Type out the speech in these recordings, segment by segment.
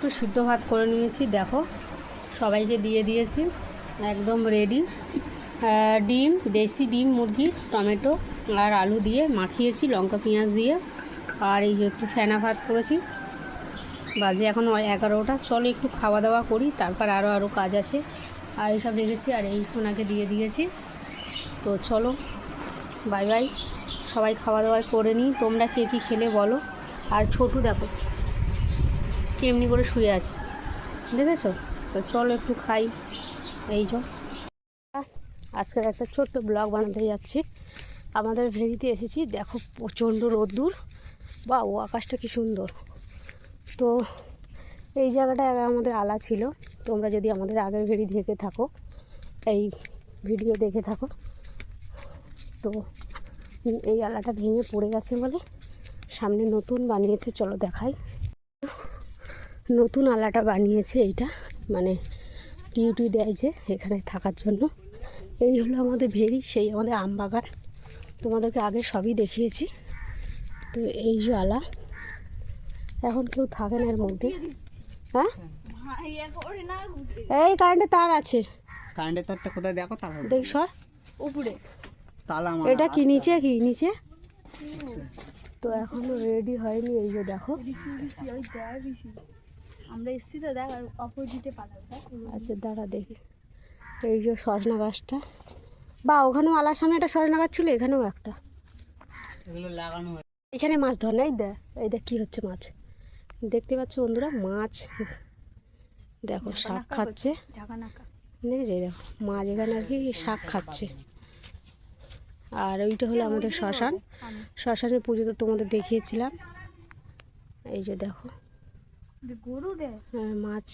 একটু সিদ্ধ ভাত করে নিয়েছি, দেখো। সবাইকে দিয়ে দিয়েছি, একদম রেডি ডিম, দেশি ডিম, মুরগি, টমেটো আর আলু দিয়ে মাখিয়েছি, লঙ্কা, পেঁয়াজ দিয়ে। আর এই একটু ফেনা ভাত করেছি। বাজে এখন এগারোটা। চলো একটু খাওয়া দাওয়া করি, তারপর আরও আরও কাজ আছে। আর এইসব রেখেছি, আর এই সোনাকে দিয়ে দিয়েছি। তো চলো বাই বাই সবাই খাওয়া দাওয়া করে নিই। তোমরা কে কী খেলে বলো। আর ছোটু দেখো। কেমনি করে শুয়ে আছে? দেখেছ? তো চলো একটু খাই। এই যে। আজকের একটা ছোট্ট ব্লগ বানাতে যাচ্ছি। আমাদের ভেরিতে এসেছি। দেখো প্রচণ্ড রোদ্দুর। বা ও আকাশটা কি সুন্দর। তো এই জায়গাটা আগে আমাদের আলা ছিল। তোমরা যদি আমাদের আগের ভেড়ি দেখে থাকো, এই ভিডিও দেখে থাকো। তো এই আলাটা ভেঙে পড়ে গেছে বলে সামনে নতুন বানিয়েছে। চলো দেখাই। নতুন আলাটা বানিয়েছে এইটা মানে ডিউটি দেয় যে এখানে থাকার জন্য। এই হলো আমাদের ভেরি সেই আমাদের আম বাগান। তোমাদেরকে আগে সবই দেখিয়েছি। তো এই যে আলা। এখন কেউ থাকে না এর মধ্যে। হ্যাঁ? এই কারেন্টের তার আছে। কারেন্টের তারটা কোথায়? দেখো তাহলে দেখ সর। উপরে। তালা এটা কি নিচে কি নিচে? তো এখনও রেডি হয়নি এই যে দেখো। আমরা এসছি তো দেখ আর অপোজিটে আচ্ছা দাঁড়া দেখি। এই যে সজনা গাছটা। বা ওখানেও আলার সামনে একটা সজনা গাছ ছিল এখানেও একটা। এগুলো লাগানো এখানে মাছ ধর না? এই দেখ এই দেখ কী হচ্ছে মাছ। দেখতে পাচ্ছ বন্ধুরা মাছ। দেখো শাক খাচ্ছে। দেখেছি দেখো মাছ এখানে আর কি শাক খাচ্ছে। আর ওইটা হলো আমাদের শ্মশান। শ্মশানের পুজো তো তোমাদের দেখিয়েছিলাম। এই যে দেখো হ্যাঁ, মাছ।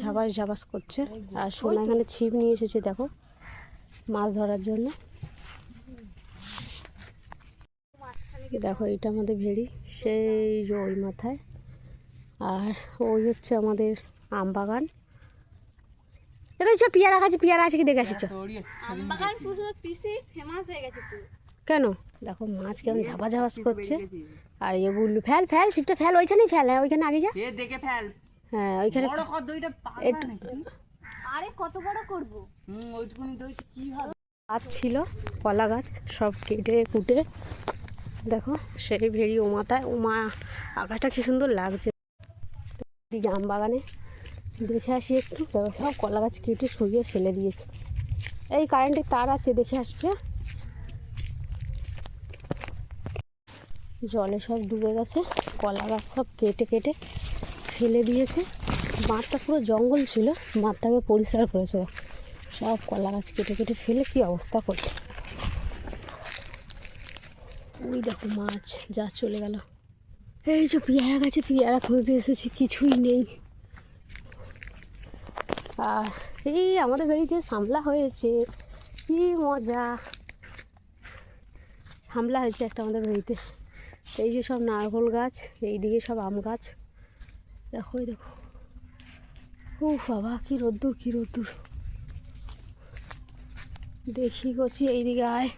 ঝাবাস ঝাবাস করছে। আর সোনা এখানে ছিপ নিয়ে এসেছে দেখো। মাছ ধরার জন্য। দেখো এটা আমাদের ভেড়ি। সেই যে ওই মাথায়। আর ওই হচ্ছে আমাদের আম বাগান। দেখেছ? পিয়ারা গাছে পিয়ারা আছে কি দেখে আসিছ আমবাগান পুরো পিসি ফেমাস হয়ে গেছে পুরো। কেন? দেখো মাছ কেমন ঝাবা ঝাবাস করছে। আর এগুলো ফেল ফেল ছিপটা ফেল ওইখানেই ফেল হ্যাঁ ওইখানে আগে যা। সে দেখে ফেল। হ্যাঁ ওইখানে আরে কত বড় করব? কি হবে গাছ ছিল কলা গাছ সব কেটে কুটে। দেখো সেই ভেড়ি ও মাথায় ও মা আকাশটা কি সুন্দর লাগছে। আম বাগানে দেখে আসি একটু। দেখো সব কলা গাছ কেটে শুয়ে ফেলে দিয়েছে। এই কারেন্টের তার আছে দেখে আসবে। জলে সব ডুবে গেছে, কলা গাছ সব কেটে কেটে ফেলে দিয়েছে। মাঠটা পুরো জঙ্গল ছিল মাঠটাকে পরিষ্কার করেছে। সব কলা গাছ কেটে কেটে ফেলে কি অবস্থা করছে? ওই দেখো মাছ যা চলে গেল। এই যে পেয়ারা গাছে পেয়ারা খুঁজতে এসেছি, কিছুই নেই। আর এই আমাদের বাড়িতে সামলা হয়েছে, কি মজা। সামলা হয়েছে একটা আমাদের বাড়িতে। এই যে সব নারকল গাছ, এইদিকে সব আম গাছ। দেখো দেখো। ও বাবা, কি রোদ্দুর কি রোদ্দুর। দেখি করছি এইদিকে আয়।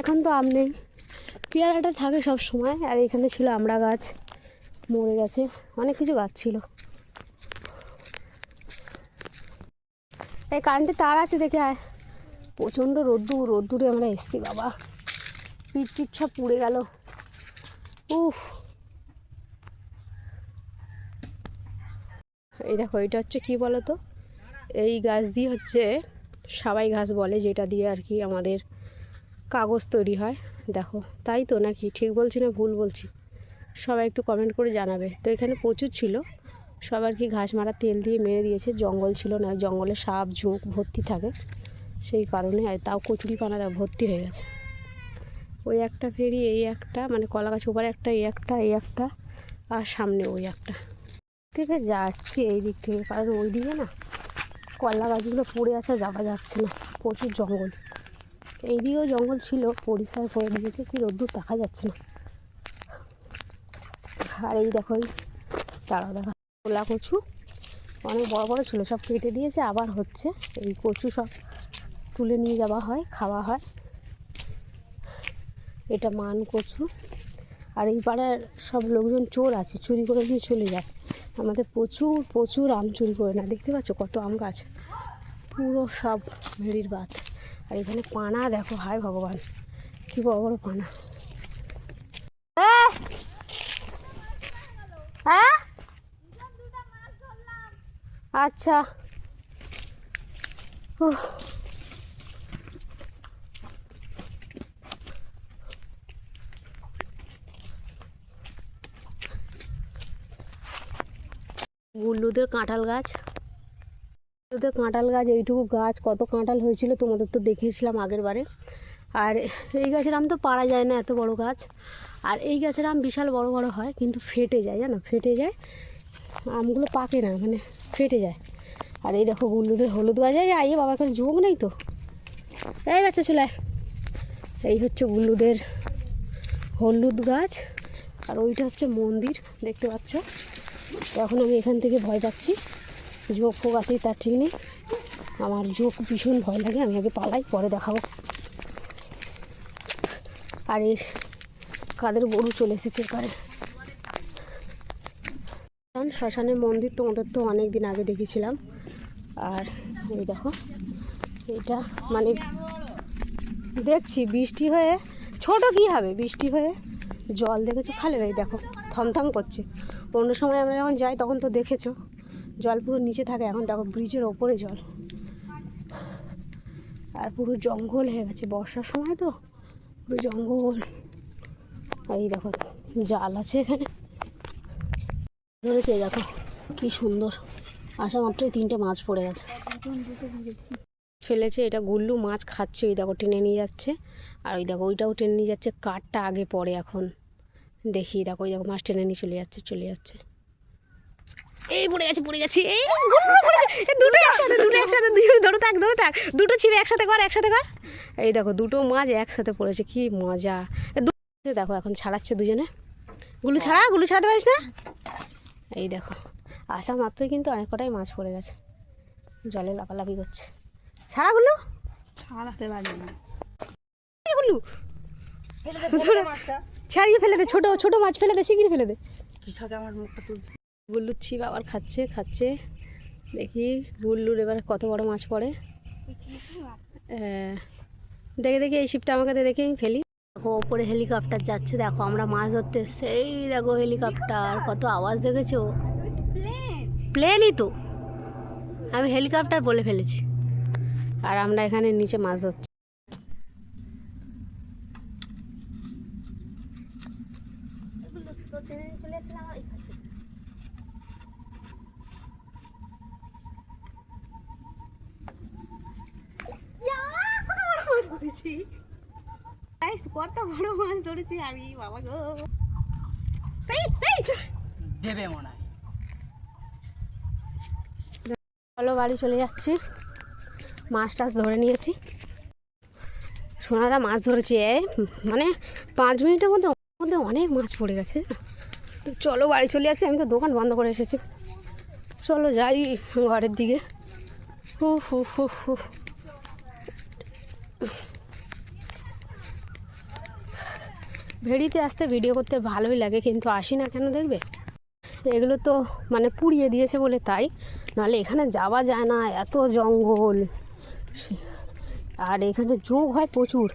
এখন তো আম নেই। পেয়ারাটা থাকে সব সময়, আর এখানে ছিল আমড়া গাছ। মরে গেছে। অনেক কিছু গাছ ছিল। এই কারেন্টে তার আছে দেখে আয়। প্রচণ্ড রোদ্দুর, রোদ্দুরে আমরা এসছি বাবা। পিঠ সব পুড়ে গেল। উফ। এই দেখো, এটা হচ্ছে কি বলো তো এই গাছ দিয়ে হচ্ছে সাবাই ঘাস বলে, যেটা দিয়ে আর কি আমাদের কাগজ তৈরি হয়। দেখো, তাই তো নাকি? ঠিক বলছি না, ভুল বলছি? সবাই একটু কমেন্ট করে জানাবে। তো এখানে প্রচুর ছিল। সবার কি ঘাস মারা তেল দিয়ে মেরে দিয়েছে। জঙ্গল ছিল না, জঙ্গলে সাপ, ঝোঁক, ভর্তি থাকে। সেই কারণে আর তাও কচুরি পানা ভর্তি হয়ে গেছে। ওই একটা ফেরি, এই একটা মানে কলা গাছ ওপারে একটা, এই একটা এই একটা, আর সামনে ওই একটা। থেকে যাচ্ছি এই দিক থেকে, কারণ ওই দিকে না কলা গাছগুলো পড়ে আছে, যাওয়া যাচ্ছে না। প্রচুর জঙ্গল। এইদিকেও জঙ্গল ছিল, পরিষ্কার করে দিয়েছে, কি রোদ্দুর দেখা যাচ্ছে না। আর এই দেখো, এই তারাও দেখা কলা কচু। অনেক বড় বড় ছিল, সব কেটে দিয়েছে, আবার হচ্ছে এই কচু সব তুলে নিয়ে যাওয়া হয়, খাওয়া হয়। এটা মান কচু। আর এই পাড়ার সব লোকজন চোর আছে, চুরি করে দিয়ে চলে যায়। আমাদের প্রচুর প্রচুর আম চুরি করে না দেখতে পাচ্ছ কত আম গাছ? পুরো সব ভেড়ির বাত। আর এখানে পানা, দেখো, হায় ভগবান। কি বড় বড় পানা! হ্যাঁ আচ্ছা। গুল্লুদের কাঁঠাল গাছ। গুল্লুদের কাঁঠাল গাছ, এইটুকু গাছ, কত কাঁঠাল হয়েছিল তোমাদের তো দেখিয়েছিলাম আগের বারে। আর এই গাছের আম তো পারা যায় না, এত বড় গাছ। আর এই গাছের আম বিশাল বড় বড় হয়, কিন্তু ফেটে যায়, জানো? ফেটে যায়, আমগুলো পাকে না মানে ফেটে যায়। আর এই দেখো গুল্লুদের হলুদ গাছ আইয়ে বাবা করে যোগ নেই তো? এই বাচ্চা চলে এই হচ্ছে গুল্লুদের হলুদ গাছ, আর ওইটা হচ্ছে মন্দির, দেখতে পাচ্ছ? এখন আমি এখান থেকে ভয় পাচ্ছি। যোগ ফোক আছে তার ঠিক নেই। আমার যোগ ভীষণ ভয় লাগে, আমি আগে পালাই, পরে দেখাবো। আর এই কাদের গরু চলে এসেছে এবারে শ্মশানের মন্দির তোমাদের তো অনেক দিন আগে দেখেছিলাম। আর এই দেখো, এটা মানে দেখছি, বৃষ্টি হয়ে, ছোট কি হবে? বৃষ্টি হয়ে জল দেখেছ? খালে এই দেখো, থমথম করছে। অন্য সময় আমরা যখন যাই, তখন তো দেখেছ, জল পুরো নিচে থাকে। এখন দেখো ব্রিজের ওপরে জল। আর পুরো জঙ্গল হয়ে গেছে। বর্ষার সময় তো পুরো জঙ্গল। আর এই দেখো, জাল আছে এখানে। ধরেছে দেখো, কি সুন্দর। আসা মাত্রই তিনটে মাছ পড়ে গেছে। ফেলেছে, এটা গুল্লু মাছ খাচ্ছে। ওই দেখো, টেনে নিয়ে যাচ্ছে। আর ওই দেখো, ওইটাও টেনে নিয়ে যাচ্ছে। কাঠটা আগে পড়ে এখন। দেখি দেখো ওই দেখো মাছ টেনে নিয়ে চলে যাচ্ছে চলে যাচ্ছে। এই পড়ে গেছে পড়ে গেছে এই দুটো একসাথে দুটো একসাথে ধরে থাক ধরো থাক দুটো ছিপে একসাথে কর একসাথে কর। এই দেখো দুটো মাছ একসাথে পড়েছে কি মজা। এ দেখো এখন ছাড়াচ্ছে দুজনে। গুলু ছাড়া গুলু ছাড়াতে পারিস না? এই দেখো আসা মাত্রই কিন্তু অনেক কটাই মাছ পড়ে গেছে। জলে লাফালাফি করছে। ছাড়া গুলো? ছাড়াতে পারি না গুলু ছাড়িয়ে ফেলে দে ছোট ছোট মাছ ফেলে দে শিগগিরি ফেলে দে। কৃষকে আমার মুখটা তুলছে। গুল্লুর ছিপ আবার খাচ্ছে খাচ্ছে। দেখি গুল্লুর এবারে কত বড় মাছ পড়ে। আহ, দেখে দেখি এই ছিপটা আমাকে দেখি আমি ফেলি। দেখো ওপরে হেলিকপ্টার যাচ্ছে দেখো আমরা মাছ ধরতে সেই দেখো হেলিকপ্টার কত আওয়াজ দেখেছ? প্লেনই তো। আমি হেলিকপ্টার বলে ফেলেছি। আর আমরা এখানে নিচে মাছ ধরছি। গাইস কত বড় মাছ ধরেছি আমি বাবা গো। দেবে মনে চলো বাড়ি চলে যাচ্ছি। মাছ টাছ ধরে নিয়েছি। সোনারা মাছ ধরেছে এ, মানে পাঁচ মিনিটের মধ্যে মধ্যে অনেক মাছ পড়ে গেছে। তো চলো বাড়ি চলে যাচ্ছি আমি তো দোকান বন্ধ করে এসেছি চলো যাই ঘরের দিকে। হু হু হু হু ভেড়িতে আসতে ভিডিও করতে ভালোই লাগে, কিন্তু আসি না কেন দেখবে? এগুলো তো মানে পুড়িয়ে দিয়েছে বলে তাই। নাহলে এখানে যাওয়া যায় না, এত জঙ্গল। আর এখানে যোগ হয় প্রচুর।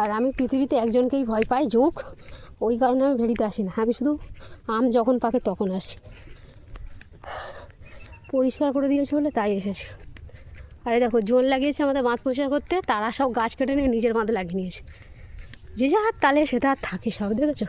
আর আমি পৃথিবীতে একজনকেই ভয় পাই যোগ। ওই কারণে আমি ভেড়িতে আসি না। আমি শুধু আম যখন পাকে তখন আসি। পরিষ্কার করে দিয়েছে বলে তাই এসেছে। আরে দেখো জোর লাগিয়েছে আমাদের বাঁধ পরিষ্কার করতে, তারা সব গাছ কেটে নিয়ে নিজের বাঁধ লাগিয়ে নিয়েছে। যে যা তাহলে তালে সে তার থাকে সব দেখেছ?